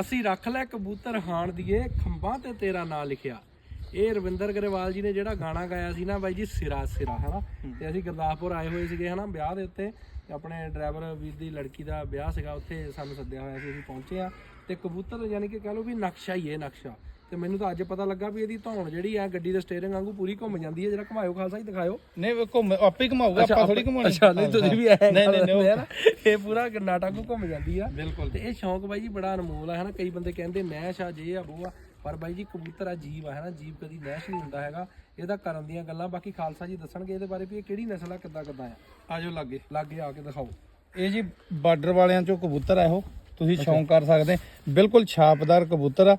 ਅਸੀਂ ਰੱਖ ਲੈ ਕਬੂਤਰ ਹਾਣ ਦੀਏ ਖੰਭਾਂ ਤੇ ਤੇਰਾ ਨਾਂ ਲਿਖਿਆ। ਇਹ ਰਵਿੰਦਰ ਗਰੇਵਾਲ ਜੀ ਨੇ ਜਿਹੜਾ ਗਾਣਾ ਗਾਇਆ ਸੀ ਨਾ ਬਾਈ ਜੀ ਸਿਰਾ ਸਿਰਾ ਹਨਾ? ਤੇ ਅਸੀਂ ਗੁਰਦਾਸਪੁਰ ਆਏ ਹੋਏ ਸੀਗੇ ਹਨਾ ਵਿਆਹ ਦੇ ਉੱਤੇ। ਆਪਣੇ ਡਰਾਈਵਰ ਵੀਰ ਦੀ ਲੜਕੀ ਦਾ ਵਿਆਹ ਸੀਗਾ ਉੱਥੇ ਸਾਨੂੰ ਸੱਦਿਆ ਹੋਇਆ ਸੀ ਅਸੀਂ ਪਹੁੰਚੇ ਆ ਤੇ ਕਬੂਤਰ ਯਾਨੀ ਕਿ ਕਹ ਲਓ ਵੀ ਨਕਸ਼ਾ ਹੀ ਇਹ ਨਕਸ਼ਾ। ਤੇ ਮੈਨੂੰ ਤਾਂ ਅੱਜ ਪਤਾ ਲੱਗਾ ਵੀ ਇਹਦੀ ਧੌਣ ਜਿਹੜੀ ਆ ਗੱਡੀ ਦੇ ਸਟੀਅਰਿੰਗ ਵਾਂਗੂ ਪੂਰੀ ਘੁੰਮ ਜਾਂਦੀ ਹੈ ਜਿਹੜਾ ਘੁਮਾਇਓ ਖਾਲਸਾ ਜੀ ਦਿਖਾਇਓ। ਨਹੀਂ ਉਹ ਘੁੰਮ ਆਪੇ ਘੁਮਾਊਗਾ ਆਪਾਂ ਥੋੜੀ ਘੁਮਾਉਣੀ। ਅੱਛਾ ਨਹੀਂ ਤੁਸੀਂ ਵੀ ਐ ਨਹੀਂ, ਨਹੀਂ, ਇਹ ਪੂਰਾ ਨਾਟਕ ਨੂੰ ਘੁੰਮ ਜਾਂਦੀ ਆ। ਬਿਲਕੁਲ। ਤੇ ਇਹ ਸ਼ੌਂਕ ਬਾਈ ਜੀ ਬੜਾ ਅਨਮੋਲ ਆ ਹਨਾ? ਕਈ ਬੰਦੇ ਕਹਿੰਦੇ ਨੈਸ਼ ਆ ਜੇ ਆ ਉਹ ਆ। ਪਰ ਬਾਈ ਜੀ ਕਬੂਤਰ ਆ ਜੀਵ ਆ ਹਨਾ? ਜੀਵ ਕਦੀ ਨੈਸ਼ ਨਹੀਂ ਹੁੰਦਾ ਹੈਗਾ। ਇਹਦਾ ਕਰਨ ਦੀਆਂ ਗੱਲਾਂ ਬਾਕੀ ਖਾਲਸਾ ਜੀ ਦੱਸਣਗੇ ਇਹਦੇ ਬਾਰੇ ਵੀ ਇਹ ਕਿਹੜੀ ਨਸਲ ਆ ਕਿੱਦਾਂ ਕਿੱਦਾਂ ਆ। ਆਜੋ ਲੱਗੇ। ਲਾਗੇ ਆ ਕੇ ਦਿਖਾਓ। ਇਹ ਜੀ ਬਾਰਡਰ ਵਾਲਿਆਂ ਚੋਂ ਕਬੂਤਰ ਆ ਇਹੋ। ਤੁਸੀਂ ਸ਼ੌਂਕ ਕਰ ਸਕਦੇ। ਬਿਲਕੁਲ ਛਾਪਦਾਰ ਕਬੂਤਰ ਆ।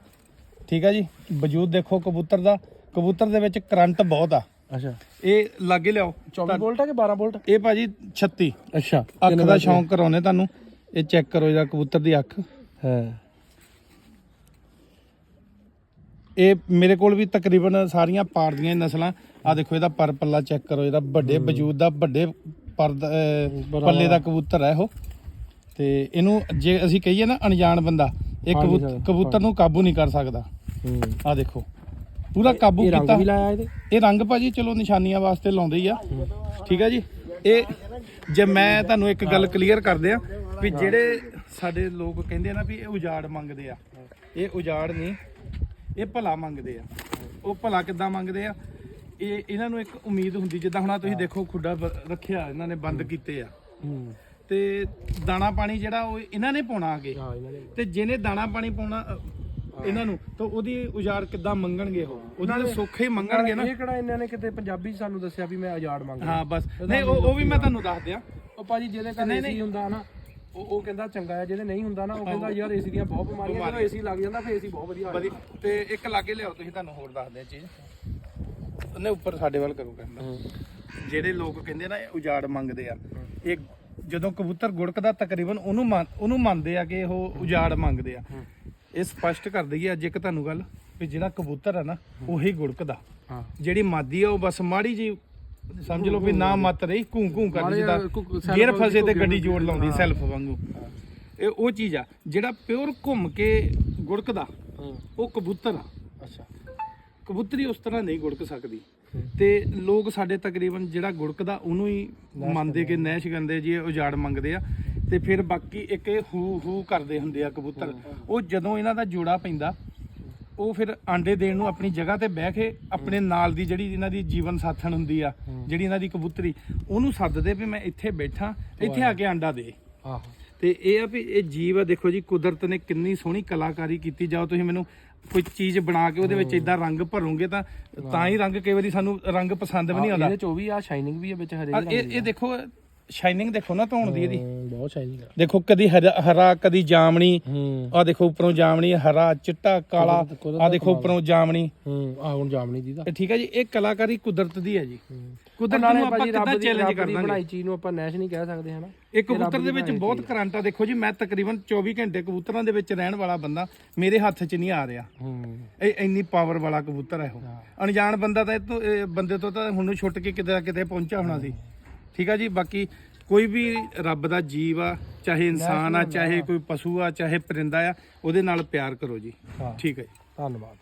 ਠੀਕ ਆ ਜੀ? ਵਜੂਦ ਦੇਖੋ ਕਬੂਤਰ ਦਾ। ਕਬੂਤਰ ਦੇ ਵਿੱਚ ਕਰੰਟ ਬਹੁਤ ਆ। ਅੱਛਾ। ਇਹ ਲਾਗੇ ਲਿਆਓ। 24 ਵੋਲਟ ਆ ਕਿ 12 ਵੋਲਟ ਇਹ ਭਾਜੀ 36 ਅੱਛਾ ਅੱਖ ਦਾ ਸ਼ੌਂਕ ਕਰਾਉਨੇ ਤੁਹਾਨੂੰ। ਇਹ ਚੈੱਕ ਕਰੋ ਇਹਦਾ ਕਬੂਤਰ ਦੀ ਅੱਖ। ਹਾਂ। ਇਹ ਮੇਰੇ ਕੋਲ ਵੀ ਤਕਰੀਬਨ ਸਾਰੀਆਂ ਪਾੜ ਦੀਆਂ ਨਸਲਾਂ। ਆ ਦੇਖੋ ਇਹਦਾ ਪਰ ਪੱਲਾ ਚੈੱਕ ਕਰੋ। ਇਹਦਾ ਵੱਡੇ ਵਜੂਦ ਦਾ ਵੱਡੇ ਪਰ ਪੱਲੇ ਦਾ ਕਬੂਤਰ ਹੈ ਉਹ ਤੇ ਇਹਨੂੰ ਜੇ ਅਸੀਂ ਕਹੀਏ ਨਾ ਅਣਜਾਣ ਬੰਦਾ ਇਹ ਕਬੂਤਰ ਨੂੰ ਕਾਬੂ ਨਹੀਂ ਕਰ ਸਕਦਾ। ਹੂੰ। ਆ ਦੇਖੋ। ਪੂਰਾ ਕਾਬੂ ਇਹ ਰੰਗ ਕੀਤਾ। ਵੀ ਲਾਇਆ ਇਹਦੇ। ਇਹ ਰੰਗ ਭਾਜੀ ਚਲੋ ਨਿਸ਼ਾਨੀਆਂ ਵਾਸਤੇ ਲਾਉਂਦੇ ਹੀ ਆ। ਠੀਕ ਆ ਜੀ? ਇਹ ਜੇ ਮੈਂ ਤੁਹਾਨੂੰ ਇੱਕ ਗੱਲ ਕਲੀਅਰ ਕਰਦੇ ਆ ਵੀ ਜਿਹੜੇ ਸਾਡੇ ਲੋਕ ਕਹਿੰਦੇ ਆ ਨਾ ਵੀ ਇਹ ਉਜਾੜ ਮੰਗਦੇ ਆ। ਇਹ ਉਜਾੜ ਨਹੀਂ ਇਹ ਭਲਾ ਮੰਗਦੇ ਆ। ਉਹ ਭਲਾ ਕਿੱਦਾਂ ਮੰਗਦੇ ਆ? ਇਹ ਇਹਨਾਂ ਨੂੰ ਇੱਕ ਉਮੀਦ ਹੁੰਦੀ ਜਿੱਦਾਂ ਹੁਣ ਆਹ ਤੁਸੀਂ ਦੇਖੋ ਖੁੱਡਾ ਬ- ਰੱਖਿਆ ਇਹਨਾਂ ਨੇ ਬੰਦ ਕੀਤੇ ਆ। ਹੂੰ। ਤੇ ਦਾਣਾ ਪਾਣੀ ਜਿਹੜਾ ਉਹ ਇਹਨਾਂ ਨੇ ਪਾਉਣਾ ਅੱਗੇ। ਹਾਂ ਇਹਨਾਂ ਨੇ ਤੇ ਜਿਹਨੇ ਦਾਣਾ ਪਾਣੀ ਪਾਉਣਾ ਅ, ਇਹਨਾਂ ਨੂੰ ਤਾਂ ਉਹਦੀ ਉਜਾੜ ਕਿੱਦਾਂ ਮੰਗਣਗੇ ਉਹ? ਉਹਨਾਂ ਦੇ ਸੁੱਖ ਹੀ ਮੰਗਣਗੇ ਨਾ। ਇਹ ਕਿਹੜਾ ਇਹਨਾਂ ਨੇ ਕਿਤੇ ਪੰਜਾਬੀ 'ਚ ਸਾਨੂੰ ਦੱਸਿਆ ਵੀ ਮੈਂ ਆਜ਼ਾਦ ਮੰਗਦਾ ਹਾਂ ਬਸ। ਨਹੀਂ ਉਹ ਉਹ ਵੀ ਮੈਂ ਤੁਹਾਨੂੰ ਦੱਸ ਦਿਆਂ। ਉਹ ਭਾਜੀ ਜਿਹਦੇ ਘਰ ਏਸੀ ਹੁੰਦਾ ਨਾ ਉਹ ਉਹ ਕਹਿੰਦਾ ਚੰਗਾ ਹੈ ਜਿਹਦੇ ਨਹੀਂ ਹੁੰਦਾ ਨਾ ਉਹ ਕਹਿੰਦਾ ਯਾਰ ਏਸੀ ਦੀਆਂ ਬਹੁਤ ਬਿਮਾਰੀਆਂ ਜਦੋਂ ਏਸੀ ਲੱਗ ਜਾਂਦਾ ਫਿਰ ਏਸੀ ਬਹੁਤ ਵਧੀਆ ਹੋ ਜਾਂਦਾ। ਤੇ ਇੱਕ ਲਾਗੇ ਲਿਆਓ ਤੁਸੀਂ ਤੁਹਾਨੂੰ ਹੋਰ ਦੱਸਦੇ ਆ ਚੀਜ਼। ਉਹਨੇ ਉੱਪਰ ਸਾਡੇ ਵੱਲ ਕਰੋ ਕਹਿੰਦਾ ਜਿਹੜੇ ਲੋਕ ਕਹਿੰਦੇ ਨਾ ਉਜਾੜ ਮੰਗਦੇ ਆ ਇਹ ਜਦੋਂ ਕਬੂਤਰ ਗੁੜਕਦਾ ਤਕਰੀਬਨ ਉਹਨੂੰ ਉਹਨੂੰ ਮੰਨਦੇ ਆ ਕਿ ਉਹ ਉਜਾੜ ਮੰਗਦੇ ਆ। ਇਹ ਸਪਸ਼ਟ ਕਰ ਦਈਏ ਅੱਜ ਇੱਕ ਤੁਹਾਨੂੰ ਗੱਲ ਵੀ ਜਿਹੜਾ ਕਬੂਤਰ ਆ ਨਾ ਉਹੀ ਗੁੜਕਦਾ। ਹਾਂ। ਜਿਹੜੀ ਮਾਦੀ ਆ ਉਹ ਬਸ ਮਾੜੀ ਜੀ ਸਮਝ ਲਓ ਵੀ ਨਾ ਮਤ ਰਹੀ ਘੂੰ ਘੂੰ ਕਰਦੀ self ਗੇਅਰ ਫਸੇ ਤੇ ਗੱਡੀ ਜੋੜ ਲਾਉਂਦੀ ਸੈਲਫ ਵਾਂਗੂ। ਇਹ ਉਹ ਚੀਜ਼ ਆ ਜਿਹੜਾ ਪਿਓਰ ਘੁੰਮ ਕੇ ਗੁੜਕਦਾ ਉਹ ਕਬੂਤਰ ਆ। ਅੱਛਾ। ਕਬੂਤਰੀ ਉਸ ਤਰ੍ਹਾਂ ਨਹੀਂ ਗੁੜਕ ਸਕਦੀ। ਤੇ ਲੋਕ ਸਾਡੇ ਤਕਰੀਬਨ ਜਿਹੜਾ ਗੁੜਕਦਾ ਉਹਨੂੰ ਹੀ ਮੰਨਦੇ ਕਿ ਨੈਸ਼ ਗੰਦੇ ਜੀ ਉਜਾੜ ਮੰਗਦੇ ਆ। ਤੇ ਫਿਰ ਬਾਕੀ ਇੱਕ ਇਹ ਹੂ ਹੂ ਕਰਦੇ ਹੁੰਦੇ ਆ ਕਬੂਤਰ। ਉਹ ਜਦੋਂ ਇਹਨਾਂ ਦਾ ਜੋੜਾ ਪੈਂਦਾ ਉਹ ਫਿਰ ਆਂਡੇ ਦੇਣ ਨੂੰ ਆਪਣੀ ਜਗ੍ਹਾ ਤੇ ਬਹਿ ਕੇ ਆਪਣੇ ਨਾਲ ਦੀ ਜਿਹੜੀ ਇਹਨਾਂ ਦੀ ਜੀਵਨ ਸਾਥਣ ਹੁੰਦੀ ਆ ਜਿਹੜੀ ਇਹਨਾਂ ਦੀ ਕਬੂਤਰੀ ਉਹਨੂੰ ਸੱਦਦੇ ਵੀ ਮੈਂ ਇੱਥੇ ਬੈਠਾ ਇੱਥੇ ਆ ਕੇ ਆਂਡਾ ਦੇ। ਆਹੋ। ਤੇ ਇਹ ਆ ਵੀ ਇਹ ਜੀਵ ਆ ਦੇਖੋ ਜੀ ਕੁਦਰਤ ਨੇ ਕਿੰਨੀ ਸੋਹਣੀ ਕਲਾਕਾਰੀ ਕੀਤੀ। ਜਾਓ ਤੁਸੀਂ ਮੈਨੂੰ ਕੋਈ ਚੀਜ਼ ਬਣਾ ਕੇ ਉਹਦੇ ਵਿੱਚ ਇਦਾਂ ਰੰਗ ਭਰੋਗੇ ਤਾਂ ਤਾਂ ਹੀ ਰੰਗ ਕਈ ਵਾਰੀ ਸਾਨੂੰ ਰੰਗ ਪਸੰਦ ਵੀ ਨਹੀਂ ਆਉਂਦਾ। ਇਹਦੇ ਚ ਉਹ ਵੀ ਆ ਸ਼ਾਈਨਿੰਗ ਵੀ ਹੈ ਵਿੱਚ ਹਰੇ ਆ ਇਹ ਇਹ ਦੇਖੋ ਸ਼ਾਈਨਿੰਗ ਦੇਖੋ ਨਾ ਧੋਣ ਦੀ ਇਹਦੀ। ਬਹੁਤ ਸ਼ਾਈਨਿੰਗ ਆ। ਦੇਖੋ ਕਦੀ ਹਰਾ ਹਰਾ, ਕਦੀ ਜਾਮਣੀ। ਹੂੰ। ਆ ਦੇਖੋ ਉੱਪਰੋਂ ਜਾਮਣੀ ਹਰਾ ਚਿੱਟਾ ਕਾਲਾ। ਕੁਦਰਤ- ਕੁਦਰਤ ਆ ਦੇਖੋ ਉੱਪਰੋਂ ਜਾਮਣੀ। ਹੂੰ ਆ ਹੁਣ ਜਾਮਣੀ ਦੀ ਦਾ ਠੀਕ ਹੈ ਜੀ ਇਹ ਕਲਾਕਾਰੀ ਕੁਦਰਤ ਦੀ ਹੈ ਜੀ। ਕੁਦਰਤ ਨਾਲੇ ਨੂੰ ਆਪਾਂ ਭਾਜੀ ਰੱਬ ਕਿੱਦਾਂ ਦੀ ਚੈਲੰਜ ਰੱਬ ਕਰ ਦੀ ਦਾਂਗੇ। ਬਣਾਈ ਚੀਜ਼ ਨੂੰ ਆਪਾਂ ਨੈਸ਼ ਨਹੀਂ ਕਹਿ ਸਕਦੇ ਹਨਾ? ਇਹ ਕਬੂਤਰ ਦੇ ਵਿੱਚ ਬਹੁਤ ਕਰੰਟ ਆ। ਦੇਖੋ ਜੀ ਮੈਂ ਤਕਰੀਬਨ 24 ਘੰਟੇ ਕਬੂਤਰਾਂ ਦੇ ਵਿੱਚ ਰਹਿਣ ਵਾਲਾ ਬੰਦਾ ਮੇਰੇ ਹੱਥ 'ਚ ਨਹੀਂ ਆ ਰਿਹਾ। ਹੂੰ। ਇਹ ਇੰਨੀ ਪਾਵਰ ਵਾਲਾ ਕਬੂਤਰ ਹੈ। ਉਹ ਅਣਜਾਣ ਬੰਦਾ ਤਾਂ ਇਹ ਤੋਂ ਇਹ ਬੰਦੇ ਤੋਂ ਤਾਂ ਹੁਣ ਨੂੰ ਛੁੱਟ ਕੇ ਕਿਤੇ ਨਾ ਕਿਤੇ ਪਹੁੰਚਿਆ ਹੋਣਾ ਸੀ। ਠੀਕ ਆ ਜੀ? ਬਾਕੀ ਕੋਈ ਵੀ ਰੱਬ ਦਾ ਜੀਵ ਆ ਚਾਹੇ ਇਨਸਾਨ ਆ ਚਾਹੇ ਕੋਈ ਪਸ਼ੂ ਆ ਚਾਹੇ ਪਰਿੰਦਾ ਆ ਉਹਦੇ ਨਾਲ ਪਿਆਰ ਕਰੋ ਜੀ। ਠੀਕ ਹੈ ਜੀ। ਧੰਨਵਾਦ।